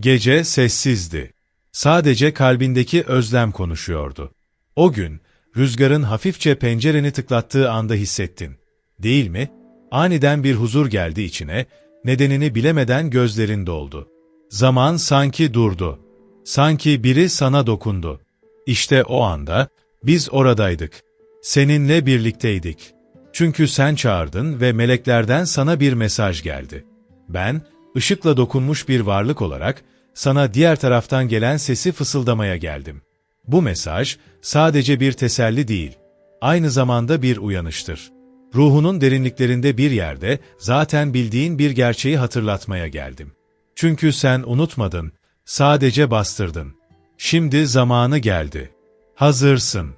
Gece sessizdi. Sadece kalbindeki özlem konuşuyordu. O gün, rüzgarın hafifçe pencereni tıklattığı anda hissettin. Değil mi? Aniden bir huzur geldi içine, nedenini bilemeden gözlerin doldu. Zaman sanki durdu. Sanki biri sana dokundu. İşte o anda, biz oradaydık. Seninle birlikteydik. Çünkü sen çağırdın ve meleklerden sana bir mesaj geldi. Ben, ışıkla dokunmuş bir varlık olarak, sana diğer taraftan gelen sesi fısıldamaya geldim. Bu mesaj, sadece bir teselli değil, aynı zamanda bir uyanıştır. Ruhunun derinliklerinde bir yerde, zaten bildiğin bir gerçeği hatırlatmaya geldim. Çünkü sen unutmadın, sadece bastırdın. Şimdi zamanı geldi. Hazırsın.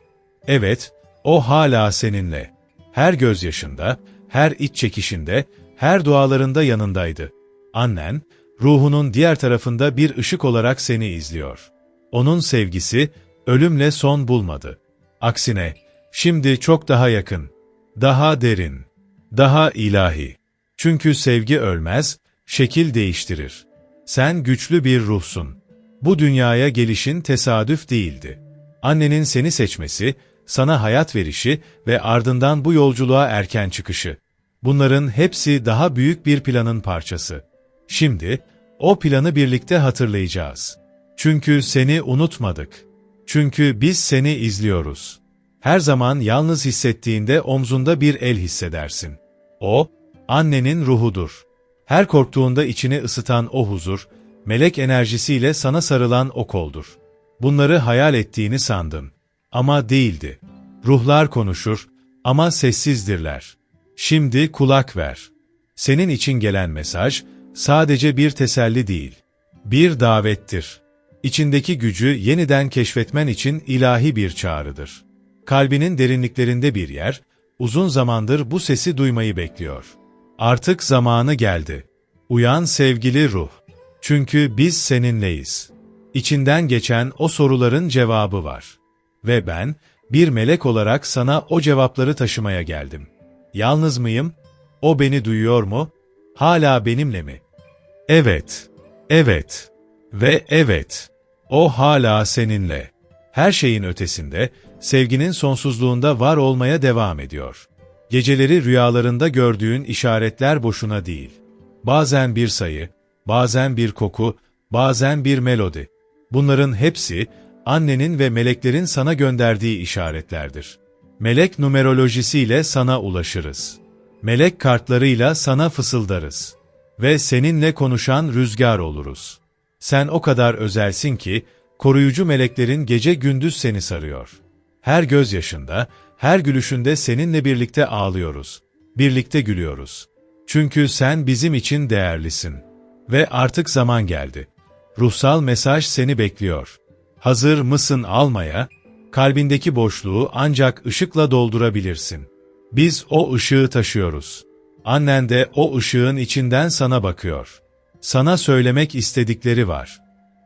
Evet, o hala seninle. Her gözyaşında, her iç çekişinde, her dualarında yanındaydı. Annen, ruhunun diğer tarafında bir ışık olarak seni izliyor. Onun sevgisi, ölümle son bulmadı. Aksine, şimdi çok daha yakın, daha derin, daha ilahi. Çünkü sevgi ölmez, şekil değiştirir. Sen güçlü bir ruhsun. Bu dünyaya gelişin tesadüf değildi. Annenin seni seçmesi, sana hayat verişi ve ardından bu yolculuğa erken çıkışı. Bunların hepsi daha büyük bir planın parçası. Şimdi, o planı birlikte hatırlayacağız. Çünkü seni unutmadık. Çünkü biz seni izliyoruz. Her zaman yalnız hissettiğinde omzunda bir el hissedersin. O, annenin ruhudur. Her korktuğunda içini ısıtan o huzur, melek enerjisiyle sana sarılan o koldur. Bunları hayal ettiğini sandın. Ama değildi. Ruhlar konuşur ama sessizdirler. Şimdi kulak ver. Senin için gelen mesaj sadece bir teselli değil, bir davettir. İçindeki gücü yeniden keşfetmen için ilahi bir çağrıdır. Kalbinin derinliklerinde bir yer, uzun zamandır bu sesi duymayı bekliyor. Artık zamanı geldi. Uyan sevgili ruh. Çünkü biz seninleyiz. İçinden geçen o soruların cevabı var. Ve ben, bir melek olarak sana o cevapları taşımaya geldim. Yalnız mıyım? O beni duyuyor mu? Hala benimle mi? Evet, evet ve evet. O hala seninle. Her şeyin ötesinde, sevginin sonsuzluğunda var olmaya devam ediyor. Geceleri rüyalarında gördüğün işaretler boşuna değil. Bazen bir sayı, bazen bir koku, bazen bir melodi. Bunların hepsi, annenin ve meleklerin sana gönderdiği işaretlerdir. Melek numerolojisiyle sana ulaşırız. Melek kartlarıyla sana fısıldarız. Ve seninle konuşan rüzgar oluruz. Sen o kadar özelsin ki, koruyucu meleklerin gece gündüz seni sarıyor. Her gözyaşında, her gülüşünde seninle birlikte ağlıyoruz. Birlikte gülüyoruz. Çünkü sen bizim için değerlisin. Ve artık zaman geldi. Ruhsal mesaj seni bekliyor. Hazır mısın almaya? Kalbindeki boşluğu ancak ışıkla doldurabilirsin. Biz o ışığı taşıyoruz. Annen de o ışığın içinden sana bakıyor. Sana söylemek istedikleri var.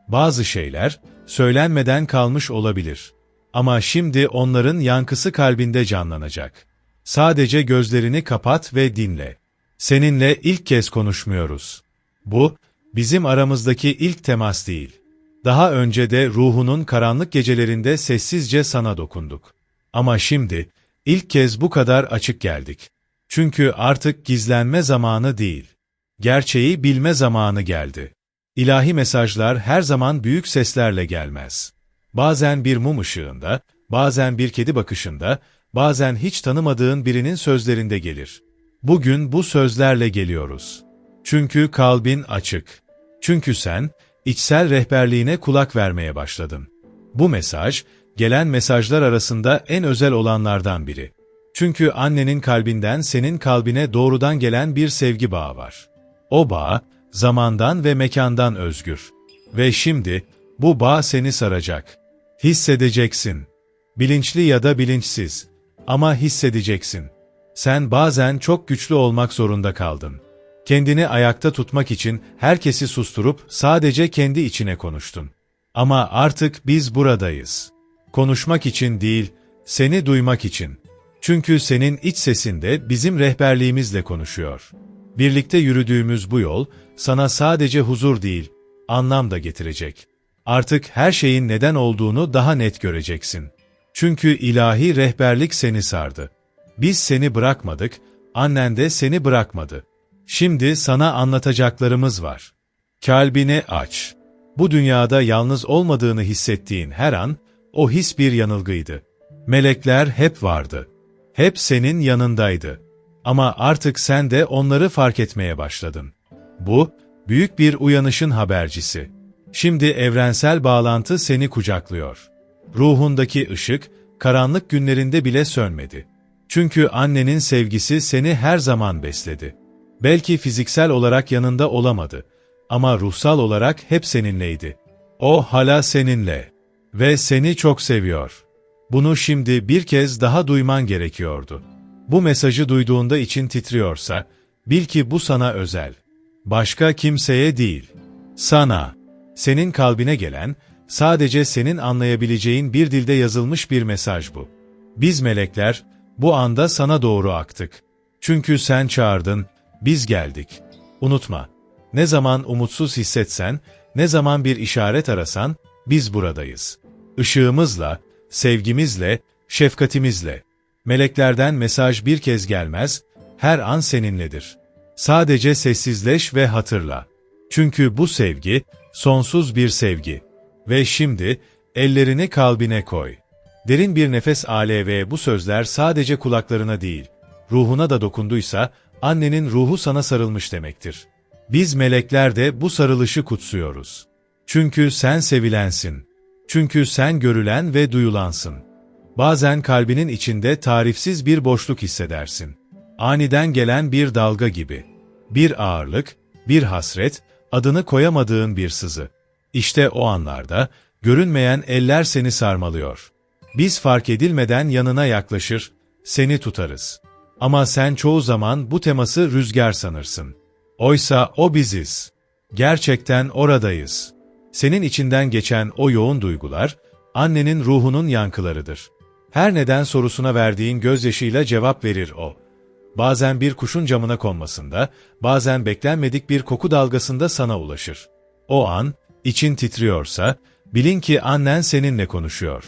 Bazı şeyler söylenmeden kalmış olabilir. Ama şimdi onların yankısı kalbinde canlanacak. Sadece gözlerini kapat ve dinle. Seninle ilk kez konuşmuyoruz. Bu, bizim aramızdaki ilk temas değil. Daha önce de ruhunun karanlık gecelerinde sessizce sana dokunduk. Ama şimdi, ilk kez bu kadar açık geldik. Çünkü artık gizlenme zamanı değil. Gerçeği bilme zamanı geldi. İlahi mesajlar her zaman büyük seslerle gelmez. Bazen bir mum ışığında, bazen bir kedi bakışında, bazen hiç tanımadığın birinin sözlerinde gelir. Bugün bu sözlerle geliyoruz. Çünkü kalbin açık. Çünkü sen, içsel rehberliğine kulak vermeye başladın. Bu mesaj, gelen mesajlar arasında en özel olanlardan biri. Çünkü annenin kalbinden senin kalbine doğrudan gelen bir sevgi bağı var. O bağ, zamandan ve mekandan özgür. Ve şimdi, bu bağ seni saracak. Hissedeceksin. Bilinçli ya da bilinçsiz. Ama hissedeceksin. Sen bazen çok güçlü olmak zorunda kaldın. Kendini ayakta tutmak için herkesi susturup sadece kendi içine konuştun. Ama artık biz buradayız. Konuşmak için değil, seni duymak için. Çünkü senin iç sesinde bizim rehberliğimizle konuşuyor. Birlikte yürüdüğümüz bu yol, sana sadece huzur değil, anlam da getirecek. Artık her şeyin neden olduğunu daha net göreceksin. Çünkü ilahi rehberlik seni sardı. Biz seni bırakmadık, annen de seni bırakmadı. Şimdi sana anlatacaklarımız var. Kalbini aç. Bu dünyada yalnız olmadığını hissettiğin her an, o his bir yanılgıydı. Melekler hep vardı. Hep senin yanındaydı. Ama artık sen de onları fark etmeye başladın. Bu, büyük bir uyanışın habercisi. Şimdi evrensel bağlantı seni kucaklıyor. Ruhundaki ışık, karanlık günlerinde bile sönmedi. Çünkü annenin sevgisi seni her zaman besledi. Belki fiziksel olarak yanında olamadı ama ruhsal olarak hep seninleydi. O hala seninle ve seni çok seviyor. Bunu şimdi bir kez daha duyman gerekiyordu. Bu mesajı duyduğunda için titriyorsa, bil ki bu sana özel. Başka kimseye değil. Sana, senin kalbine gelen, sadece senin anlayabileceğin bir dilde yazılmış bir mesaj bu. Biz melekler, bu anda sana doğru aktık. Çünkü sen çağırdın, biz geldik. Unutma, ne zaman umutsuz hissetsen, ne zaman bir işaret arasan, biz buradayız. Işığımızla, sevgimizle, şefkatimizle. Meleklerden mesaj bir kez gelmez, her an seninledir. Sadece sessizleş ve hatırla. Çünkü bu sevgi, sonsuz bir sevgi. Ve şimdi, ellerini kalbine koy. Derin bir nefes ale ve bu sözler sadece kulaklarına değil, ruhuna da dokunduysa, annenin ruhu sana sarılmış demektir. Biz melekler de bu sarılışı kutsuyoruz. Çünkü sen sevilensin. Çünkü sen görülen ve duyulansın. Bazen kalbinin içinde tarifsiz bir boşluk hissedersin. Aniden gelen bir dalga gibi. Bir ağırlık, bir hasret, adını koyamadığın bir sızı. İşte o anlarda, görünmeyen eller seni sarmalıyor. Biz fark edilmeden yanına yaklaşır, seni tutarız. Ama sen çoğu zaman bu teması rüzgar sanırsın. Oysa o biziz. Gerçekten oradayız. Senin içinden geçen o yoğun duygular, annenin ruhunun yankılarıdır. Her neden sorusuna verdiğin gözyaşıyla cevap verir o. Bazen bir kuşun camına konmasında, bazen beklenmedik bir koku dalgasında sana ulaşır. O an, için titriyorsa, bilin ki annen seninle konuşuyor.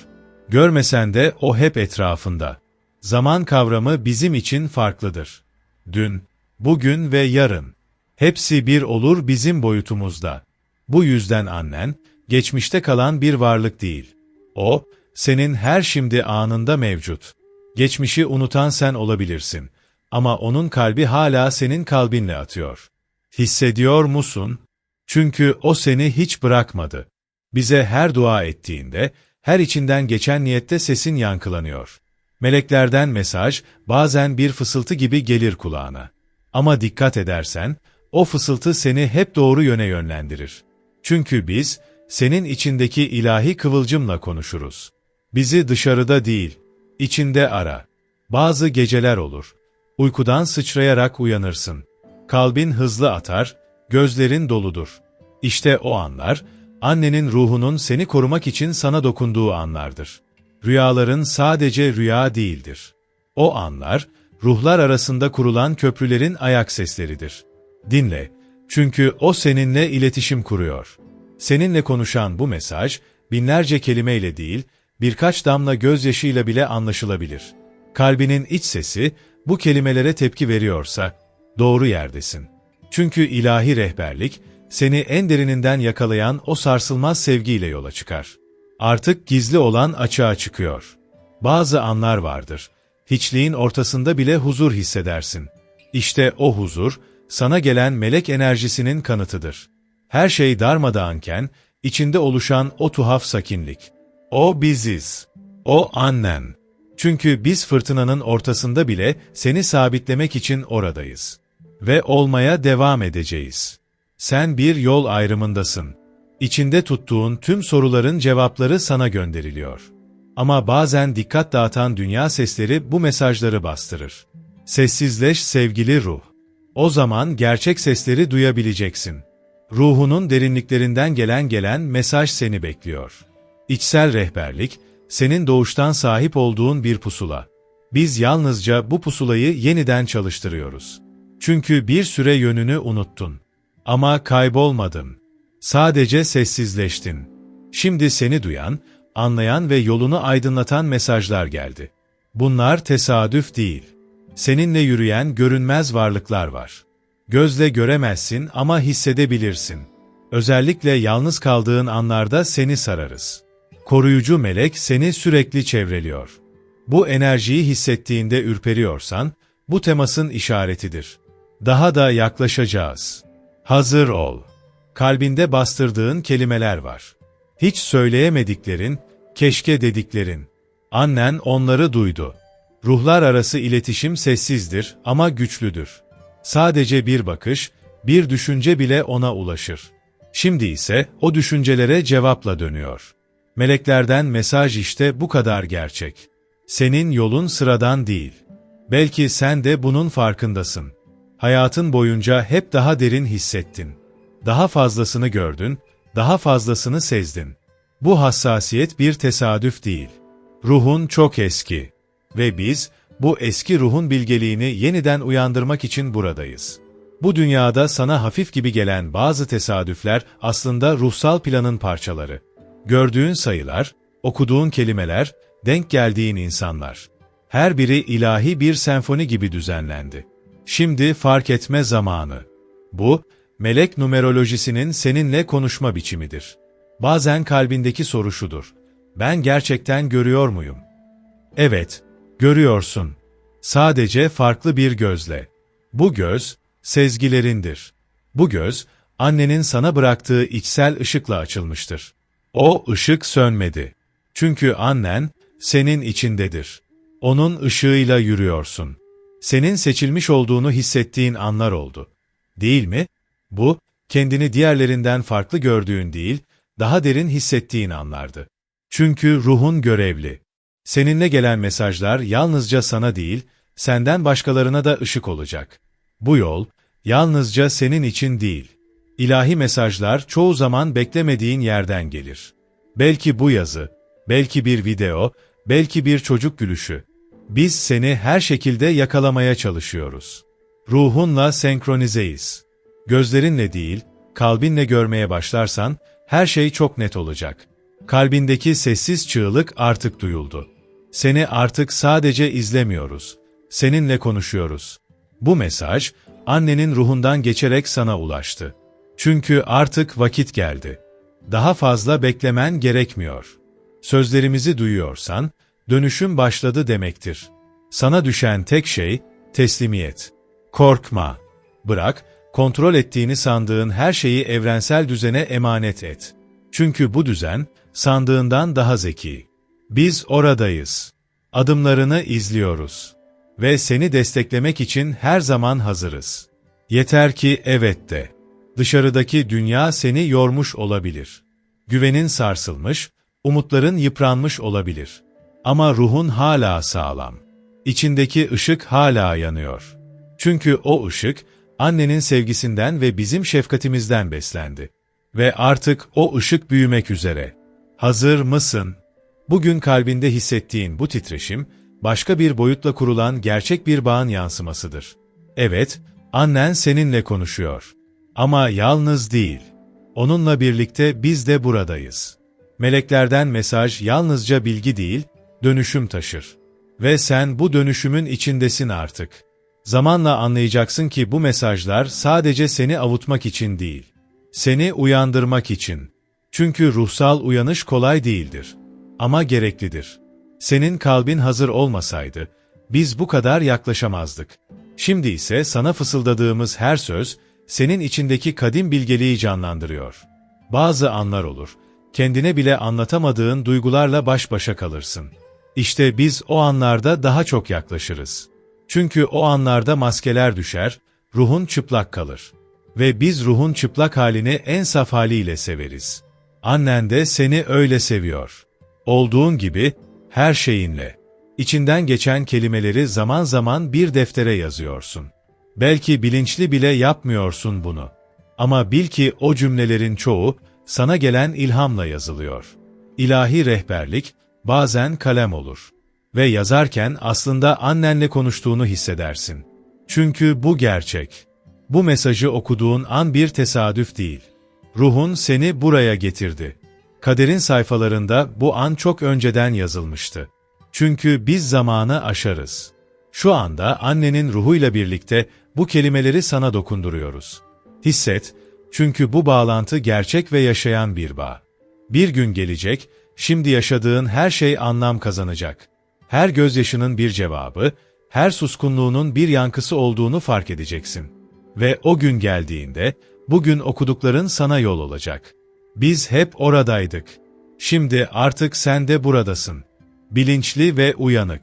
Görmesen de o hep etrafında. Zaman kavramı bizim için farklıdır. Dün, bugün ve yarın. Hepsi bir olur bizim boyutumuzda. Bu yüzden annen, geçmişte kalan bir varlık değil. O, senin her şimdi anında mevcut. Geçmişi unutan sen olabilirsin. Ama onun kalbi hala senin kalbinle atıyor. Hissediyor musun? Çünkü o seni hiç bırakmadı. Bize her dua ettiğinde, her içinden geçen niyette sesin yankılanıyor. Meleklerden mesaj bazen bir fısıltı gibi gelir kulağına. Ama dikkat edersen, o fısıltı seni hep doğru yöne yönlendirir. Çünkü biz, senin içindeki ilahi kıvılcımla konuşuruz. Bizi dışarıda değil, içinde ara. Bazı geceler olur. Uykudan sıçrayarak uyanırsın. Kalbin hızlı atar, gözlerin doludur. İşte o anlar, annenin ruhunun seni korumak için sana dokunduğu anlardır. Rüyaların sadece rüya değildir. O anlar, ruhlar arasında kurulan köprülerin ayak sesleridir. Dinle, çünkü o seninle iletişim kuruyor. Seninle konuşan bu mesaj, binlerce kelimeyle değil, birkaç damla gözyaşıyla bile anlaşılabilir. Kalbinin iç sesi, bu kelimelere tepki veriyorsa, doğru yerdesin. Çünkü ilahi rehberlik, seni en derininden yakalayan o sarsılmaz sevgiyle yola çıkar. Artık gizli olan açığa çıkıyor. Bazı anlar vardır. Hiçliğin ortasında bile huzur hissedersin. İşte o huzur, sana gelen melek enerjisinin kanıtıdır. Her şey darmadağınken, içinde oluşan o tuhaf sakinlik. O biziz. O annen. Çünkü biz fırtınanın ortasında bile seni sabitlemek için oradayız. Ve olmaya devam edeceğiz. Sen bir yol ayrımındasın. İçinde tuttuğun tüm soruların cevapları sana gönderiliyor. Ama bazen dikkat dağıtan dünya sesleri bu mesajları bastırır. Sessizleş sevgili ruh. O zaman gerçek sesleri duyabileceksin. Ruhunun derinliklerinden gelen gelen mesaj seni bekliyor. İçsel rehberlik, senin doğuştan sahip olduğun bir pusula. Biz yalnızca bu pusulayı yeniden çalıştırıyoruz. Çünkü bir süre yönünü unuttun. Ama kaybolmadın. Sadece sessizleştin. Şimdi seni duyan, anlayan ve yolunu aydınlatan mesajlar geldi. Bunlar tesadüf değil. Seninle yürüyen görünmez varlıklar var. Gözle göremezsin ama hissedebilirsin. Özellikle yalnız kaldığın anlarda seni sararız. Koruyucu melek seni sürekli çevreliyor. Bu enerjiyi hissettiğinde ürperiyorsan, bu temasın işaretidir. Daha da yaklaşacağız. Hazır ol. Kalbinde bastırdığın kelimeler var. Hiç söyleyemediklerin, keşke dediklerin. Annen onları duydu. Ruhlar arası iletişim sessizdir ama güçlüdür. Sadece bir bakış, bir düşünce bile ona ulaşır. Şimdi ise o düşüncelere cevapla dönüyor. Meleklerden mesaj işte bu kadar gerçek. Senin yolun sıradan değil. Belki sen de bunun farkındasın. Hayatın boyunca hep daha derin hissettin. Daha fazlasını gördün, daha fazlasını sezdin. Bu hassasiyet bir tesadüf değil. Ruhun çok eski. Ve biz, bu eski ruhun bilgeliğini yeniden uyandırmak için buradayız. Bu dünyada sana hafif gibi gelen bazı tesadüfler aslında ruhsal planın parçaları. Gördüğün sayılar, okuduğun kelimeler, denk geldiğin insanlar. Her biri ilahi bir senfoni gibi düzenlendi. Şimdi fark etme zamanı. Bu, melek numerolojisinin seninle konuşma biçimidir. Bazen kalbindeki soru şudur. Ben gerçekten görüyor muyum? Evet, görüyorsun. Sadece farklı bir gözle. Bu göz, sezgilerindir. Bu göz, annenin sana bıraktığı içsel ışıkla açılmıştır. O ışık sönmedi. Çünkü annen, senin içindedir. Onun ışığıyla yürüyorsun. Senin seçilmiş olduğunu hissettiğin anlar oldu. Değil mi? Bu, kendini diğerlerinden farklı gördüğün değil, daha derin hissettiğin anlardı. Çünkü ruhun görevli. Seninle gelen mesajlar yalnızca sana değil, senden başkalarına da ışık olacak. Bu yol, yalnızca senin için değil. İlahi mesajlar çoğu zaman beklemediğin yerden gelir. Belki bu yazı, belki bir video, belki bir çocuk gülüşü. Biz seni her şekilde yakalamaya çalışıyoruz. Ruhunla senkronizeyiz. Gözlerinle değil, kalbinle görmeye başlarsan, her şey çok net olacak. Kalbindeki sessiz çığlık artık duyuldu. Seni artık sadece izlemiyoruz. Seninle konuşuyoruz. Bu mesaj, annenin ruhundan geçerek sana ulaştı. Çünkü artık vakit geldi. Daha fazla beklemen gerekmiyor. Sözlerimizi duyuyorsan, dönüşüm başladı demektir. Sana düşen tek şey, teslimiyet. Korkma. Bırak, kontrol ettiğini sandığın her şeyi evrensel düzene emanet et. Çünkü bu düzen, sandığından daha zeki. Biz oradayız. Adımlarını izliyoruz. Ve seni desteklemek için her zaman hazırız. Yeter ki evet de. Dışarıdaki dünya seni yormuş olabilir. Güvenin sarsılmış, umutların yıpranmış olabilir. Ama ruhun hala sağlam. İçindeki ışık hala yanıyor. Çünkü o ışık, annenin sevgisinden ve bizim şefkatimizden beslendi. Ve artık o ışık büyümek üzere. Hazır mısın? Bugün kalbinde hissettiğin bu titreşim, başka bir boyutla kurulan gerçek bir bağın yansımasıdır. Evet, annen seninle konuşuyor. Ama yalnız değil. Onunla birlikte biz de buradayız. Meleklerden mesaj yalnızca bilgi değil, dönüşüm taşır. Ve sen bu dönüşümün içindesin artık. Zamanla anlayacaksın ki bu mesajlar sadece seni avutmak için değil, seni uyandırmak için. Çünkü ruhsal uyanış kolay değildir. Ama gereklidir. Senin kalbin hazır olmasaydı, biz bu kadar yaklaşamazdık. Şimdi ise sana fısıldadığımız her söz, senin içindeki kadim bilgeliği canlandırıyor. Bazı anlar olur, kendine bile anlatamadığın duygularla baş başa kalırsın. İşte biz o anlarda daha çok yaklaşırız. Çünkü o anlarda maskeler düşer, ruhun çıplak kalır. Ve biz ruhun çıplak halini en saf haliyle severiz. Annen de seni öyle seviyor. Olduğun gibi, her şeyinle. İçinden geçen kelimeleri zaman zaman bir deftere yazıyorsun. Belki bilinçli bile yapmıyorsun bunu. Ama bil ki o cümlelerin çoğu, sana gelen ilhamla yazılıyor. İlahi rehberlik, bazen kalem olur. Ve yazarken aslında annenle konuştuğunu hissedersin. Çünkü bu gerçek. Bu mesajı okuduğun an bir tesadüf değil. Ruhun seni buraya getirdi. Kaderin sayfalarında bu an çok önceden yazılmıştı. Çünkü biz zamanı aşarız. Şu anda annenin ruhuyla birlikte bu kelimeleri sana dokunduruyoruz. Hisset, çünkü bu bağlantı gerçek ve yaşayan bir bağ. Bir gün gelecek, şimdi yaşadığın her şey anlam kazanacak. Her gözyaşının bir cevabı, her suskunluğunun bir yankısı olduğunu fark edeceksin. Ve o gün geldiğinde, bugün okudukların sana yol olacak. Biz hep oradaydık. Şimdi artık sen de buradasın. Bilinçli ve uyanık.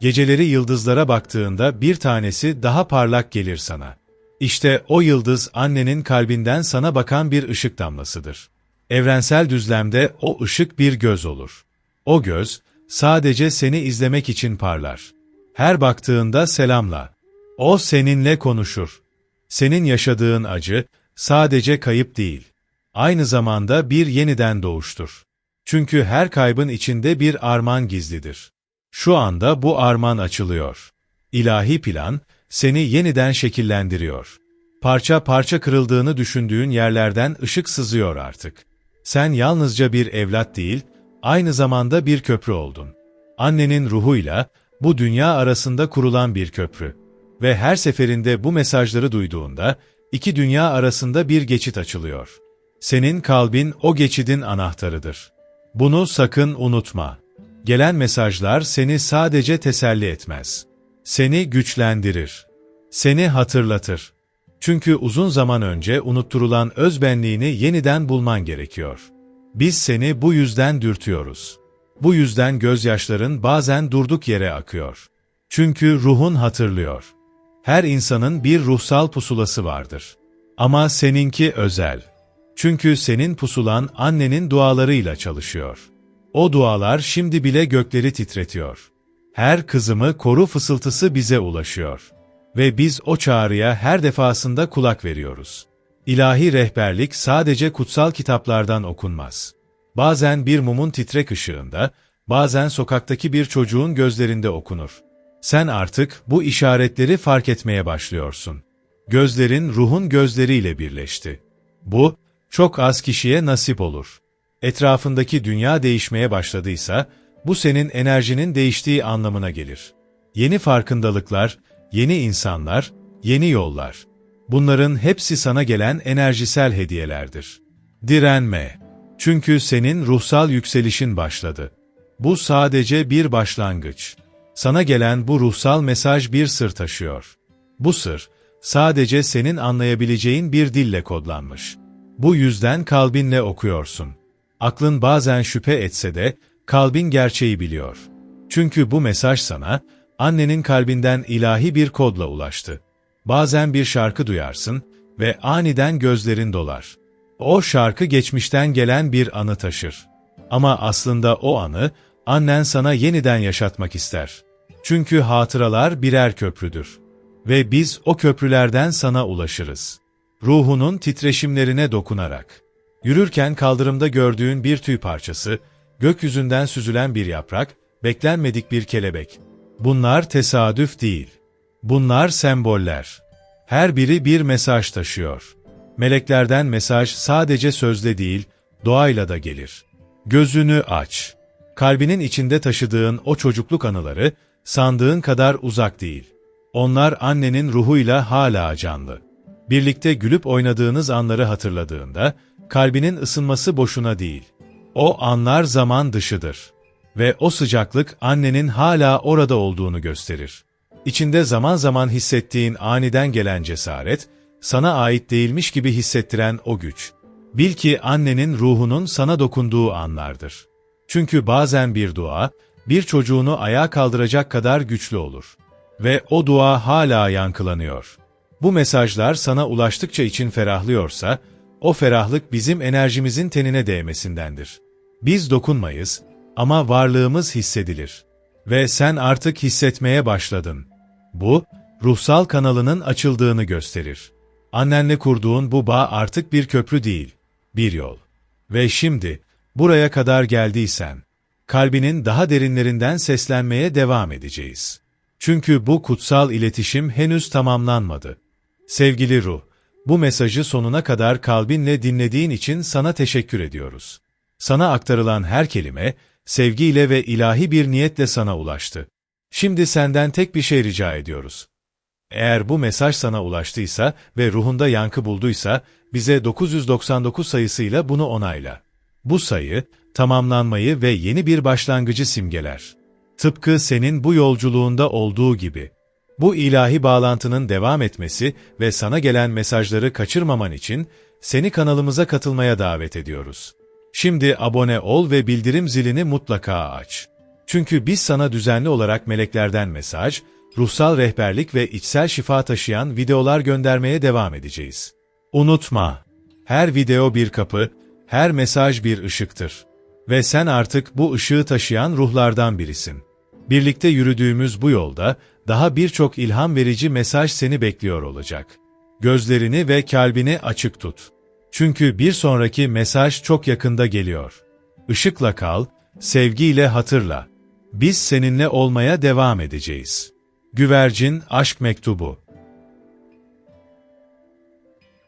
Geceleri yıldızlara baktığında bir tanesi daha parlak gelir sana. İşte o yıldız annenin kalbinden sana bakan bir ışık damlasıdır. Evrensel düzlemde o ışık bir göz olur. O göz, sadece seni izlemek için parlar. Her baktığında selamla. O seninle konuşur. Senin yaşadığın acı, sadece kayıp değil. Aynı zamanda bir yeniden doğuştur. Çünkü her kaybın içinde bir arman gizlidir. Şu anda bu arman açılıyor. İlahi plan, seni yeniden şekillendiriyor. Parça parça kırıldığını düşündüğün yerlerden ışık sızıyor artık. Sen yalnızca bir evlat değil, aynı zamanda bir köprü oldun. Annenin ruhuyla, bu dünya arasında kurulan bir köprü. Ve her seferinde bu mesajları duyduğunda, iki dünya arasında bir geçit açılıyor. Senin kalbin o geçidin anahtarıdır. Bunu sakın unutma. Gelen mesajlar seni sadece teselli etmez. Seni güçlendirir. Seni hatırlatır. Çünkü uzun zaman önce unutturulan özbenliğini yeniden bulman gerekiyor. Biz seni bu yüzden dürtüyoruz. Bu yüzden gözyaşların bazen durduk yere akıyor. Çünkü ruhun hatırlıyor. Her insanın bir ruhsal pusulası vardır. Ama seninki özel. Çünkü senin pusulan annenin dualarıyla çalışıyor. O dualar şimdi bile gökleri titretiyor. Her kızımı koru fısıltısı bize ulaşıyor. Ve biz o çağrıya her defasında kulak veriyoruz. İlahi rehberlik sadece kutsal kitaplardan okunmaz. Bazen bir mumun titrek ışığında, bazen sokaktaki bir çocuğun gözlerinde okunur. Sen artık bu işaretleri fark etmeye başlıyorsun. Gözlerin ruhun gözleriyle birleşti. Bu, çok az kişiye nasip olur. Etrafındaki dünya değişmeye başladıysa, bu senin enerjinin değiştiği anlamına gelir. Yeni farkındalıklar, yeni insanlar, yeni yollar. Bunların hepsi sana gelen enerjisel hediyelerdir. Direnme. Çünkü senin ruhsal yükselişin başladı. Bu sadece bir başlangıç. Sana gelen bu ruhsal mesaj bir sır taşıyor. Bu sır, sadece senin anlayabileceğin bir dille kodlanmış. Bu yüzden kalbinle okuyorsun. Aklın bazen şüphe etse de, kalbin gerçeği biliyor. Çünkü bu mesaj sana, annenin kalbinden ilahi bir kodla ulaştı. Bazen bir şarkı duyarsın ve aniden gözlerin dolar. O şarkı geçmişten gelen bir anı taşır. Ama aslında o anı, annen sana yeniden yaşatmak ister. Çünkü hatıralar birer köprüdür. Ve biz o köprülerden sana ulaşırız. Ruhunun titreşimlerine dokunarak. Yürürken kaldırımda gördüğün bir tüy parçası, gökyüzünden süzülen bir yaprak, beklenmedik bir kelebek. Bunlar tesadüf değil. Bunlar semboller. Her biri bir mesaj taşıyor. Meleklerden mesaj sadece sözle değil, doğayla da gelir. Gözünü aç. Kalbinin içinde taşıdığın o çocukluk anıları, sandığın kadar uzak değil. Onlar annenin ruhuyla hala canlı. Birlikte gülüp oynadığınız anları hatırladığında, kalbinin ısınması boşuna değil. O anlar zaman dışıdır. Ve o sıcaklık annenin hala orada olduğunu gösterir. İçinde zaman zaman hissettiğin aniden gelen cesaret, sana ait değilmiş gibi hissettiren o güç. Bil ki annenin ruhunun sana dokunduğu anlardır. Çünkü bazen bir dua, bir çocuğunu ayağa kaldıracak kadar güçlü olur. Ve o dua hala yankılanıyor. Bu mesajlar sana ulaştıkça için ferahlıyorsa, o ferahlık bizim enerjimizin tenine değmesindendir. Biz dokunmayız ama varlığımız hissedilir. Ve sen artık hissetmeye başladın. Bu, ruhsal kanalının açıldığını gösterir. Annenle kurduğun bu bağ artık bir köprü değil, bir yol. Ve şimdi, buraya kadar geldiysen, kalbinin daha derinlerinden seslenmeye devam edeceğiz. Çünkü bu kutsal iletişim henüz tamamlanmadı. Sevgili ruh, Bu mesajı sonuna kadar kalbinle dinlediğin için sana teşekkür ediyoruz. Sana aktarılan her kelime, sevgiyle ve ilahi bir niyetle sana ulaştı. Şimdi senden tek bir şey rica ediyoruz. Eğer bu mesaj sana ulaştıysa ve ruhunda yankı bulduysa, bize 999 sayısıyla bunu onayla. Bu sayı, tamamlanmayı ve yeni bir başlangıcı simgeler. Tıpkı senin bu yolculuğunda olduğu gibi. Bu ilahi bağlantının devam etmesi ve sana gelen mesajları kaçırmaman için seni kanalımıza katılmaya davet ediyoruz. Şimdi abone ol ve bildirim zilini mutlaka aç. Çünkü biz sana düzenli olarak meleklerden mesaj, ruhsal rehberlik ve içsel şifa taşıyan videolar göndermeye devam edeceğiz. Unutma, her video bir kapı, her mesaj bir ışıktır. Ve sen artık bu ışığı taşıyan ruhlardan birisin. Birlikte yürüdüğümüz bu yolda daha birçok ilham verici mesaj seni bekliyor olacak. Gözlerini ve kalbini açık tut. Çünkü bir sonraki mesaj çok yakında geliyor. Işıkla kal, sevgiyle hatırla. Biz seninle olmaya devam edeceğiz. Güvercin Aşk Mektubu